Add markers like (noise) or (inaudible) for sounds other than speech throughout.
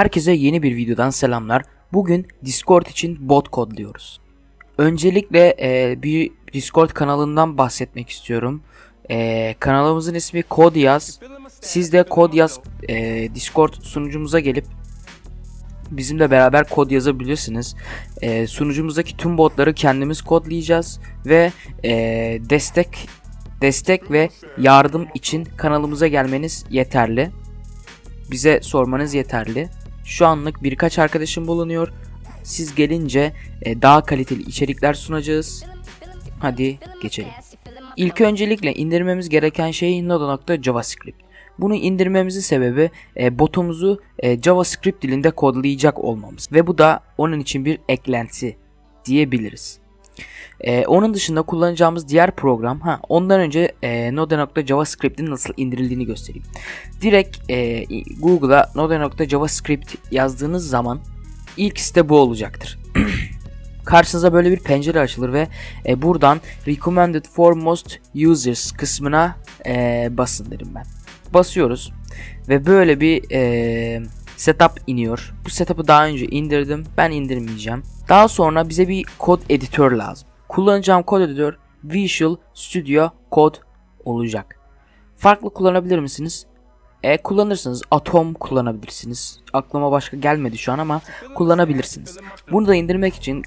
Herkese yeni bir videodan selamlar. Bugün Discord için bot kodluyoruz. Öncelikle e, bir Discord kanalından bahsetmek istiyorum. E, kanalımızın ismi Kod Yaz. Siz de Kod Yaz e, Discord sunucumuza gelip bizimle beraber kod yazabilirsiniz. E, sunucumuzdaki tüm botları kendimiz kodlayacağız ve e, destek destek ve yardım için kanalımıza gelmeniz yeterli. Bize sormanız yeterli. Şu anlık birkaç arkadaşım bulunuyor. Siz gelince e, daha kaliteli içerikler sunacağız. Hadi geçelim. İlk öncelikle indirmemiz gereken şey Node.javascript. Bunu indirmemizin sebebi e, botumuzu e, JavaScript dilinde kodlayacak olmamız ve bu da onun için bir eklenti diyebiliriz. E, onun dışında kullanacağımız diğer program, ha ondan önce e, Node.javascript'in nasıl indirildiğini göstereyim. Direkt e, Google'a Node.javascript yazdığınız zaman ilk site bu olacaktır. (clears throat) Karşınıza böyle bir pencere açılır ve e, buradan Recommended for Most Users kısmına e, basın derim ben. Basıyoruz ve böyle bir e, setup iniyor. Bu setup'ı daha önce indirdim. Ben indirmeyeceğim. Daha sonra bize bir kod editör lazım. Kullanacağım kod editör Visual Studio Code olacak. Farklı kullanabilir misiniz? E, kullanırsınız. Atom kullanabilirsiniz. Aklıma başka gelmedi şu an ama kullanabilirsiniz. Bunu da indirmek için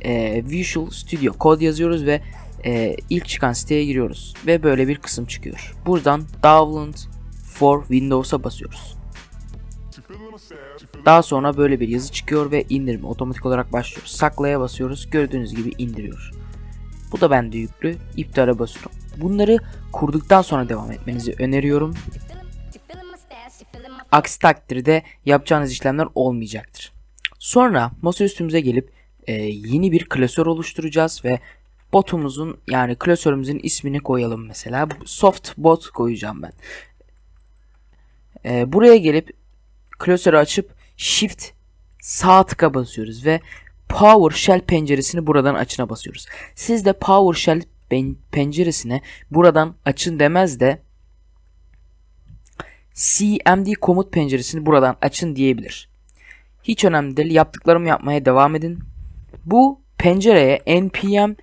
e, Visual Studio Code yazıyoruz ve e, ilk çıkan siteye giriyoruz. Ve böyle bir kısım çıkıyor. Buradan Download for Windows'a basıyoruz. Daha sonra böyle bir yazı çıkıyor ve indirme otomatik olarak başlıyor. Saklaya basıyoruz. Gördüğünüz gibi indiriyor. Bu da bende yüklü. İptale basıyorum. Bunları kurduktan sonra devam etmenizi öneriyorum. Aksi takdirde yapacağınız işlemler olmayacaktır. Sonra masaüstümüze gelip e, yeni bir klasör oluşturacağız ve botumuzun yani klasörümüzün ismini koyalım mesela. Soft bot koyacağım ben. E, buraya gelip klasörü açıp shift sağ tıka basıyoruz ve PowerShell penceresini buradan açına basıyoruz. Siz de PowerShell penceresine buradan açın demez de cmd komut penceresini buradan açın diyebilir. Hiç önemli değil. Yaptıklarımı yapmaya devam edin. Bu pencereye npm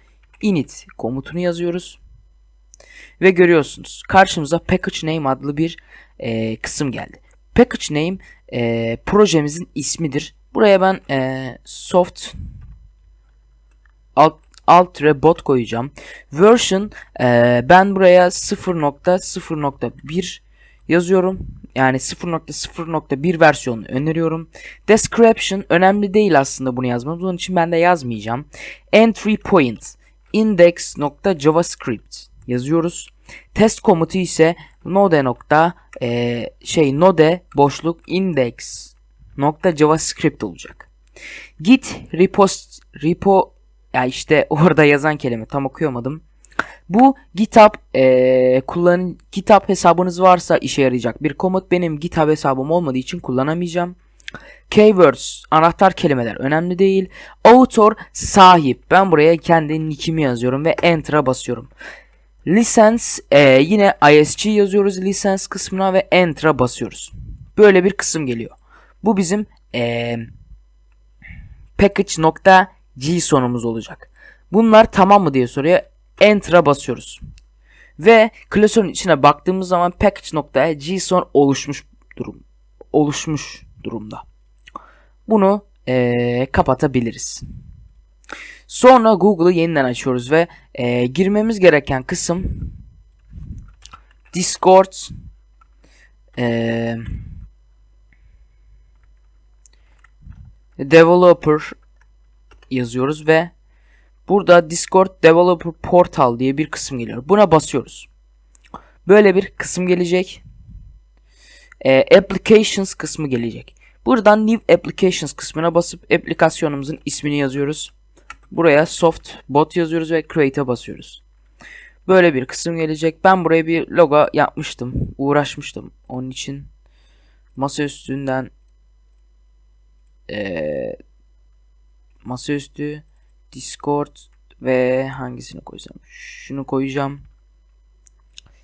init komutunu yazıyoruz. Ve görüyorsunuz karşımıza package name adlı bir e, kısım geldi. Package name e, projemizin ismidir. Buraya ben e, soft alt, alt bot koyacağım. Version e, ben buraya 0.0.1 yazıyorum. Yani 0.0.1 versiyonunu öneriyorum. Description önemli değil aslında bunu yazmamız. Onun için ben de yazmayacağım. Entry point index.javascript yazıyoruz. Test komutu ise node nokta e, şey node boşluk index nokta javascript olacak. Git repost repo ya işte (laughs) orada yazan kelime tam okuyamadım. Bu GitHub e, kullan GitHub hesabınız varsa işe yarayacak bir komut. Benim GitHub hesabım olmadığı için kullanamayacağım. Keywords, anahtar kelimeler önemli değil. Author, sahip. Ben buraya kendi nickimi yazıyorum ve Enter'a basıyorum. License, e, yine ISG yazıyoruz license kısmına ve Enter'a basıyoruz. Böyle bir kısım geliyor. Bu bizim e, package.json'umuz olacak. Bunlar tamam mı diye soruyor. Enter'a basıyoruz. Ve klasörün içine baktığımız zaman package.json oluşmuş durum oluşmuş durumda. Bunu ee, kapatabiliriz. Sonra Google'ı yeniden açıyoruz ve ee, girmemiz gereken kısım Discord ee, Developer yazıyoruz ve burada Discord Developer Portal diye bir kısım geliyor. Buna basıyoruz. Böyle bir kısım gelecek. E, applications kısmı gelecek. Buradan New Applications kısmına basıp aplikasyonumuzun ismini yazıyoruz. Buraya Soft Bot yazıyoruz ve Create'e basıyoruz. Böyle bir kısım gelecek. Ben buraya bir logo yapmıştım. Uğraşmıştım. Onun için masa üstünden e, masaüstü, Discord ve hangisini koysam? Şunu koyacağım.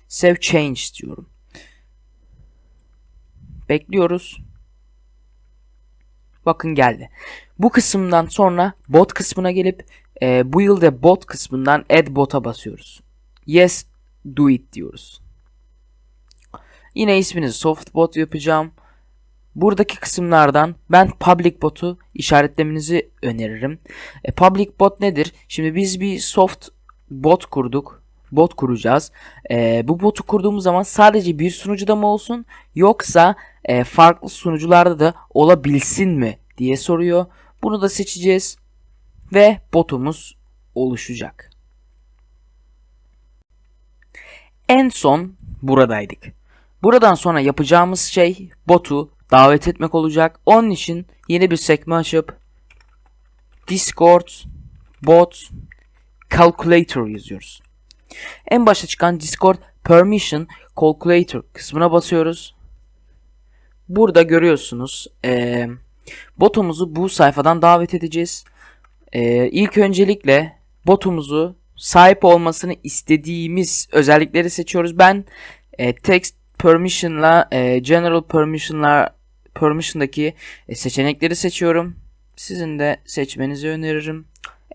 Save change diyorum. Bekliyoruz. Bakın geldi. Bu kısımdan sonra bot kısmına gelip e, bu yılda bot kısmından add bot'a basıyoruz. Yes do it diyoruz. Yine ismini soft bot yapacağım. Buradaki kısımlardan ben public bot'u işaretlemenizi öneririm. E, public bot nedir? Şimdi biz bir soft bot kurduk. Bot kuracağız. E, bu botu kurduğumuz zaman sadece bir sunucuda mı olsun yoksa e, farklı sunucularda da olabilsin mi diye soruyor. Bunu da seçeceğiz ve botumuz oluşacak. En son buradaydık. Buradan sonra yapacağımız şey botu davet etmek olacak. Onun için yeni bir sekme açıp Discord bot calculator yazıyoruz. En başta çıkan Discord permission calculator kısmına basıyoruz. Burada görüyorsunuz ee, botumuzu bu sayfadan davet edeceğiz. Ee, ilk öncelikle botumuzu sahip olmasını istediğimiz özellikleri seçiyoruz. Ben e, text permission'la e, general permission'la permission'daki e, seçenekleri seçiyorum. Sizin de seçmenizi öneririm.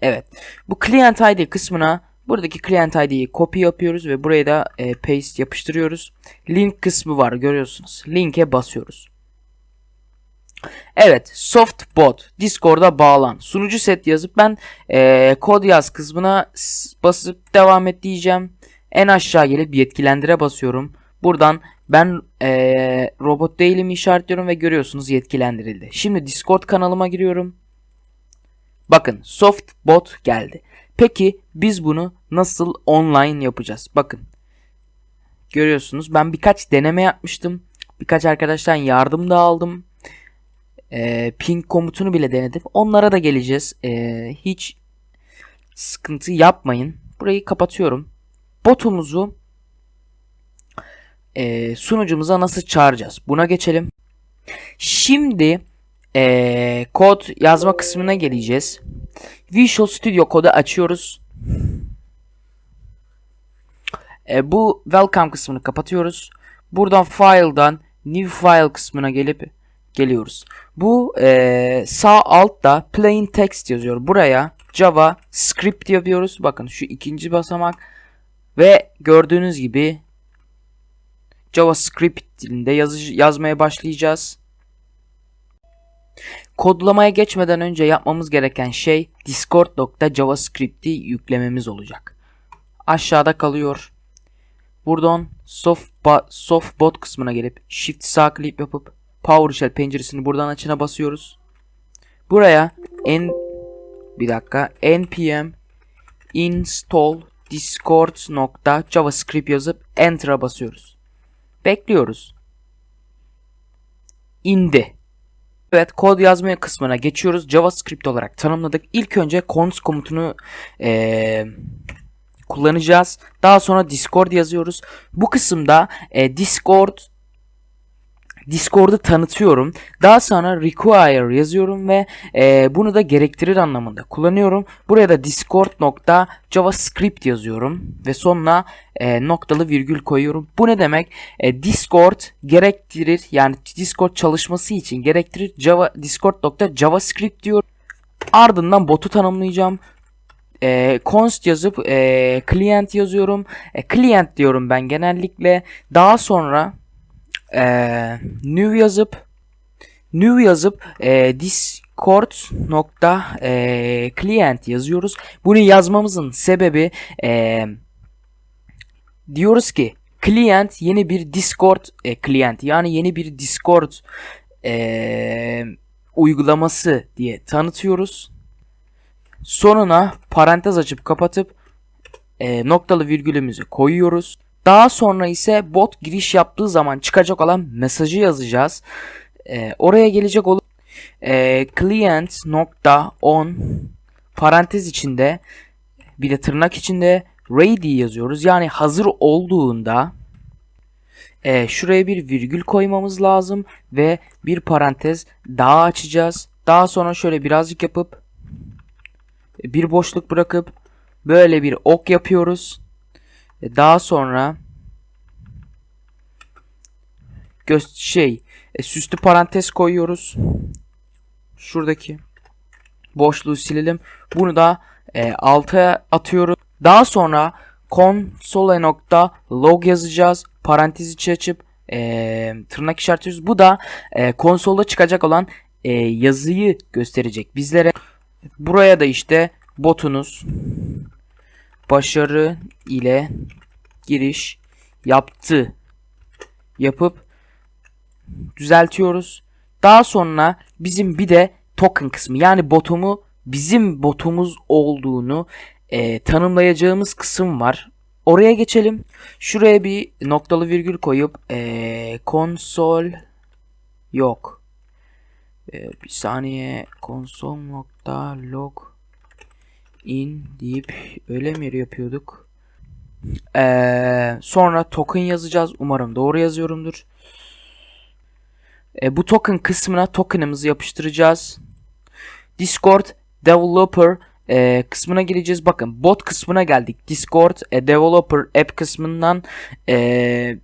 Evet. Bu client ID kısmına buradaki client ID'yi copy yapıyoruz ve buraya da e, paste yapıştırıyoruz. Link kısmı var görüyorsunuz. Linke basıyoruz. Evet, softbot Discord'a bağlan. Sunucu set yazıp ben e, kod yaz kısmına basıp devam et diyeceğim. En aşağı gelip yetkilendire basıyorum. Buradan ben e, robot değilim işaretliyorum ve görüyorsunuz yetkilendirildi. Şimdi Discord kanalıma giriyorum. Bakın softbot geldi. Peki biz bunu nasıl online yapacağız? Bakın. Görüyorsunuz ben birkaç deneme yapmıştım. Birkaç arkadaştan yardım da aldım e, ping komutunu bile denedim. Onlara da geleceğiz. E, hiç sıkıntı yapmayın. Burayı kapatıyorum. Botumuzu e, sunucumuza nasıl çağıracağız? Buna geçelim. Şimdi e, kod yazma kısmına geleceğiz. Visual Studio kodu açıyoruz. E, bu welcome kısmını kapatıyoruz. Buradan file'dan new file kısmına gelip geliyoruz. Bu e, sağ altta plain text yazıyor. Buraya Java script yapıyoruz. Bakın şu ikinci basamak ve gördüğünüz gibi JavaScript dilinde yaz yazmaya başlayacağız. Kodlamaya geçmeden önce yapmamız gereken şey discord.javascript'i yüklememiz olacak. Aşağıda kalıyor. Buradan soft, softbot kısmına gelip shift sağ klik yapıp PowerShell penceresini buradan açına basıyoruz. Buraya n bir dakika npm install discord.javascript yazıp enter'a basıyoruz. Bekliyoruz. İndi. Evet kod yazmaya kısmına geçiyoruz. JavaScript olarak tanımladık. İlk önce cons komutunu ee, kullanacağız. Daha sonra Discord yazıyoruz. Bu kısımda e, Discord Discord'u tanıtıyorum. Daha sonra require yazıyorum ve e, bunu da gerektirir anlamında kullanıyorum. Buraya da discord.javascript yazıyorum ve sonuna e, noktalı virgül koyuyorum. Bu ne demek? E, Discord gerektirir yani Discord çalışması için gerektirir Java discord.javascript diyor. Ardından botu tanımlayacağım e, const yazıp e, client yazıyorum. E, client diyorum ben genellikle. Daha sonra e, new yazıp new yazıp e, discord nokta e, client yazıyoruz. Bunu yazmamızın sebebi e, diyoruz ki client yeni bir discord e, client yani yeni bir discord e, uygulaması diye tanıtıyoruz. Sonuna parantez açıp kapatıp e, noktalı virgülümüzü koyuyoruz. Daha sonra ise bot giriş yaptığı zaman çıkacak olan mesajı yazacağız. Ee, oraya gelecek olup e, client nokta on parantez içinde bir de tırnak içinde ready yazıyoruz. Yani hazır olduğunda e, şuraya bir virgül koymamız lazım ve bir parantez daha açacağız. Daha sonra şöyle birazcık yapıp bir boşluk bırakıp böyle bir ok yapıyoruz. E, daha sonra şey e, süslü parantez koyuyoruz. şuradaki boşluğu silelim. Bunu da e, alta atıyoruz. Daha sonra console.log yazacağız. Parantez içi açıp e, tırnak işaretiyoruz. Bu da e, konsolda çıkacak olan e, yazıyı gösterecek bizlere. Buraya da işte botunuz başarı ile giriş yaptı yapıp düzeltiyoruz. Daha sonra bizim bir de token kısmı yani botumu bizim botumuz olduğunu e, tanımlayacağımız kısım var. Oraya geçelim. Şuraya bir noktalı virgül koyup e, konsol yok. E, bir saniye konsol nokta log in deyip öyle mi yapıyorduk? E, sonra token yazacağız. Umarım doğru yazıyorumdur. E, bu token kısmına token'ımızı yapıştıracağız. Discord Developer e, kısmına gireceğiz. Bakın bot kısmına geldik. Discord e, Developer App kısmından e,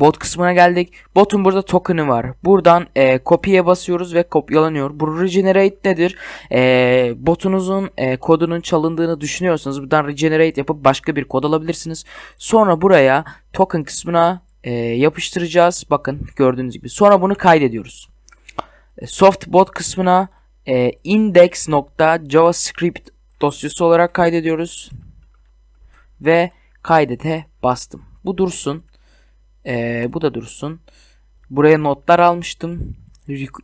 bot kısmına geldik. Botun burada token'ı var. Buradan e, copy'ye basıyoruz ve kopyalanıyor. Bu regenerate nedir? E, botunuzun e, kodunun çalındığını düşünüyorsanız buradan regenerate yapıp başka bir kod alabilirsiniz. Sonra buraya token kısmına e, yapıştıracağız. Bakın gördüğünüz gibi. Sonra bunu kaydediyoruz. E, softbot kısmına e, index.javascript dosyası olarak kaydediyoruz. Ve kaydete bastım. Bu dursun. E, bu da dursun. Buraya notlar almıştım.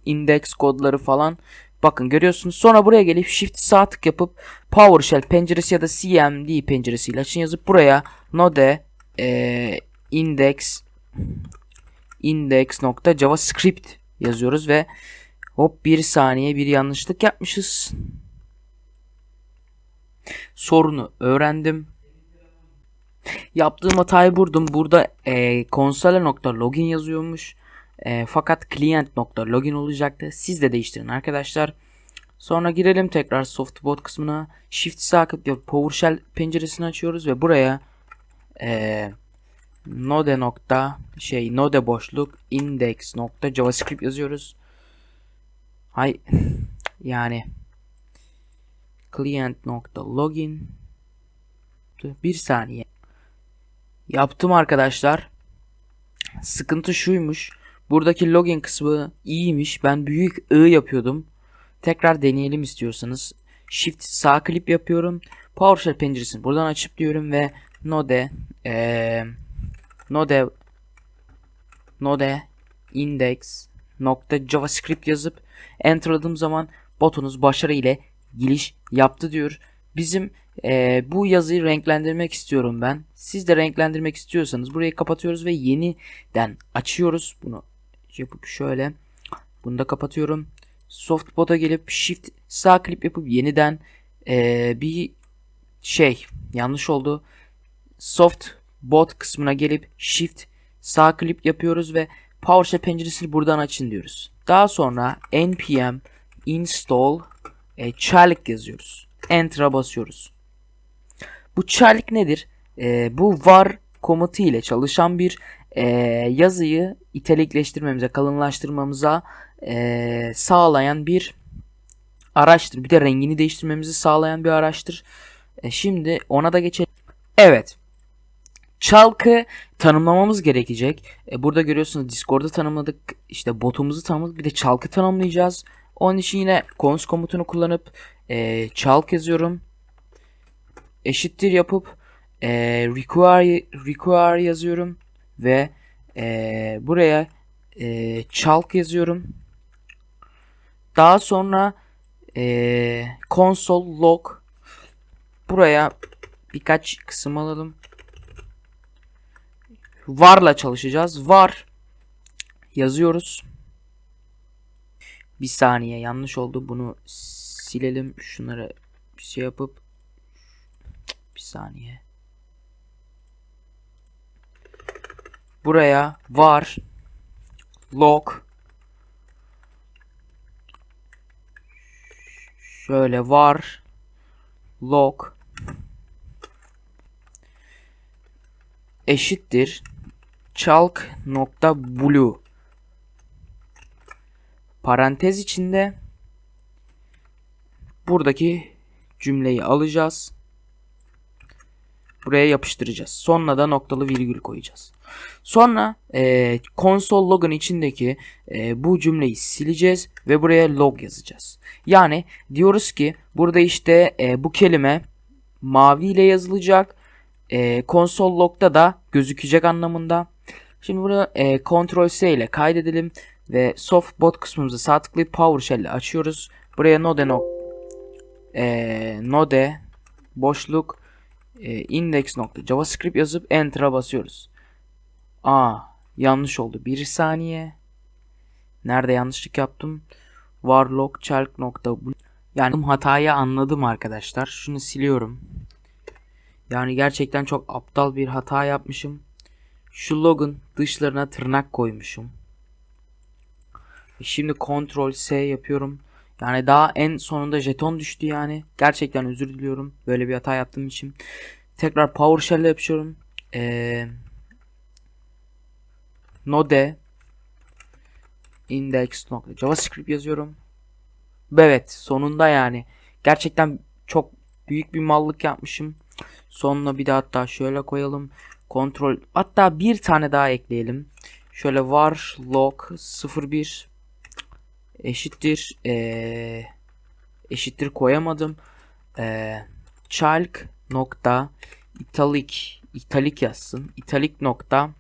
Index kodları falan. Bakın görüyorsunuz. Sonra buraya gelip shift sağ tık yapıp PowerShell penceresi ya da CMD penceresiyle açın yazıp buraya node e, index index.javascript yazıyoruz ve hop bir saniye bir yanlışlık yapmışız. Sorunu öğrendim. Yaptığım hatayı buldum. Burada e, console.login yazıyormuş. E, fakat client.login olacaktı. Siz de değiştirin arkadaşlar. Sonra girelim tekrar softbot kısmına. Shift sağ tıklayıp PowerShell penceresini açıyoruz ve buraya e, node nokta şey node boşluk index nokta javascript yazıyoruz. Hay (laughs) yani client nokta login bir saniye yaptım arkadaşlar. Sıkıntı şuymuş. Buradaki login kısmı iyiymiş. Ben büyük I yapıyordum. Tekrar deneyelim istiyorsanız. Shift sağ klip yapıyorum. PowerShell penceresini buradan açıp diyorum ve node ee, node node index nokta javascript yazıp enterladığım zaman botunuz başarı ile giriş yaptı diyor. Bizim e, bu yazıyı renklendirmek istiyorum ben. Siz de renklendirmek istiyorsanız burayı kapatıyoruz ve yeniden açıyoruz. Bunu yapıp şöyle bunu da kapatıyorum. Softbot'a gelip shift sağ klip yapıp yeniden e, bir şey yanlış oldu. Soft bot kısmına gelip shift sağ klip yapıyoruz ve PowerShell penceresini buradan açın diyoruz. Daha sonra npm install e, charlik yazıyoruz. Enter'a basıyoruz. Bu charlik nedir? E, bu var komutu ile çalışan bir e, yazıyı itelikleştirmemize, kalınlaştırmamıza e, sağlayan bir araçtır. Bir de rengini değiştirmemizi sağlayan bir araçtır. E, şimdi ona da geçelim. Evet. Çalkı tanımlamamız gerekecek. E, burada görüyorsunuz Discord'da tanımladık. İşte botumuzu tanımladık. Bir de çalkı tanımlayacağız. Onun için yine cons komutunu kullanıp e, çalk yazıyorum. Eşittir yapıp e, require, require yazıyorum. Ve e, buraya e, çalk yazıyorum. Daha sonra e, console log buraya birkaç kısım alalım var'la çalışacağız. Var yazıyoruz. Bir saniye yanlış oldu. Bunu silelim. Şunları şey yapıp saniye. Buraya var log şöyle var log eşittir chalk nokta blue parantez içinde buradaki cümleyi alacağız. Buraya yapıştıracağız. Sonra da noktalı virgül koyacağız. Sonra e, konsol log'un içindeki e, bu cümleyi sileceğiz ve buraya log yazacağız. Yani diyoruz ki burada işte e, bu kelime mavi ile yazılacak. E, konsol log'da da gözükecek anlamında. Şimdi bunu e, Ctrl S ile kaydedelim ve softbot kısmımızı sağ tıklayıp PowerShell ile açıyoruz. Buraya node nok e, node boşluk e, index nokta javascript yazıp enter'a basıyoruz. Aa yanlış oldu. Bir saniye. Nerede yanlışlık yaptım? Warlock chalk nokta yani hatayı anladım arkadaşlar. Şunu siliyorum. Yani gerçekten çok aptal bir hata yapmışım. Şu log'un dışlarına tırnak koymuşum. Şimdi Ctrl S yapıyorum. Yani daha en sonunda jeton düştü yani. Gerçekten özür diliyorum. Böyle bir hata yaptığım için. Tekrar PowerShell yapıyorum. Ee, node index nokta javascript yazıyorum. Evet sonunda yani. Gerçekten çok büyük bir mallık yapmışım. Sonuna bir de hatta şöyle koyalım. Kontrol hatta bir tane daha ekleyelim. Şöyle var log 01 eşittir eee, eşittir koyamadım. Eee chalk nokta italic italik yazsın. italik nokta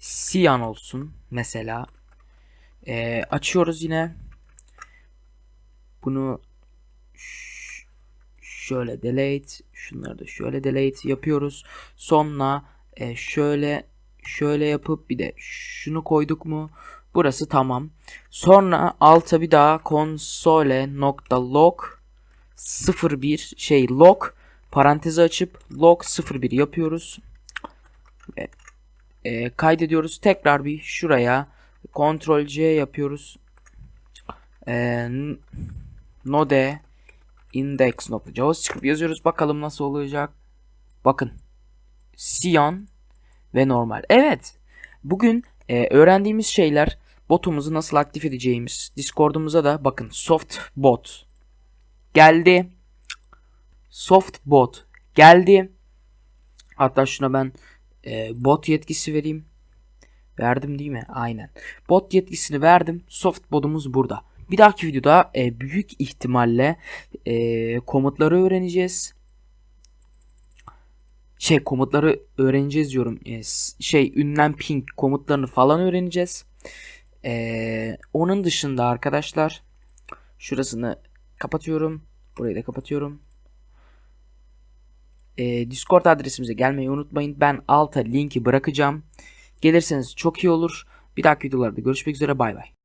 cyan olsun mesela. Eee, açıyoruz yine. Bunu şöyle delete şunları da şöyle delete yapıyoruz. Sonra e, şöyle şöyle yapıp bir de şunu koyduk mu? Burası tamam. Sonra alta bir daha console nokta log 01 şey log parantezi açıp log 01 yapıyoruz. Ve, e, kaydediyoruz. Tekrar bir şuraya Ctrl C yapıyoruz. E, node index nokta javascript yazıyoruz. Bakalım nasıl olacak. Bakın. Cyan ve normal. Evet. Bugün e, öğrendiğimiz şeyler botumuzu nasıl aktif edeceğimiz. Discord'umuza da bakın soft bot geldi. Soft bot geldi. Hatta şuna ben e, bot yetkisi vereyim. Verdim değil mi? Aynen. Bot yetkisini verdim. Soft bot'umuz burada. Bir dahaki videoda e, büyük ihtimalle e, komutları öğreneceğiz. Şey komutları öğreneceğiz diyorum. E, s- şey ünlem ping komutlarını falan öğreneceğiz. E, onun dışında arkadaşlar şurasını kapatıyorum. Burayı da kapatıyorum. E, Discord adresimize gelmeyi unutmayın. Ben alta linki bırakacağım. Gelirseniz çok iyi olur. Bir dahaki videolarda görüşmek üzere. Bay bay.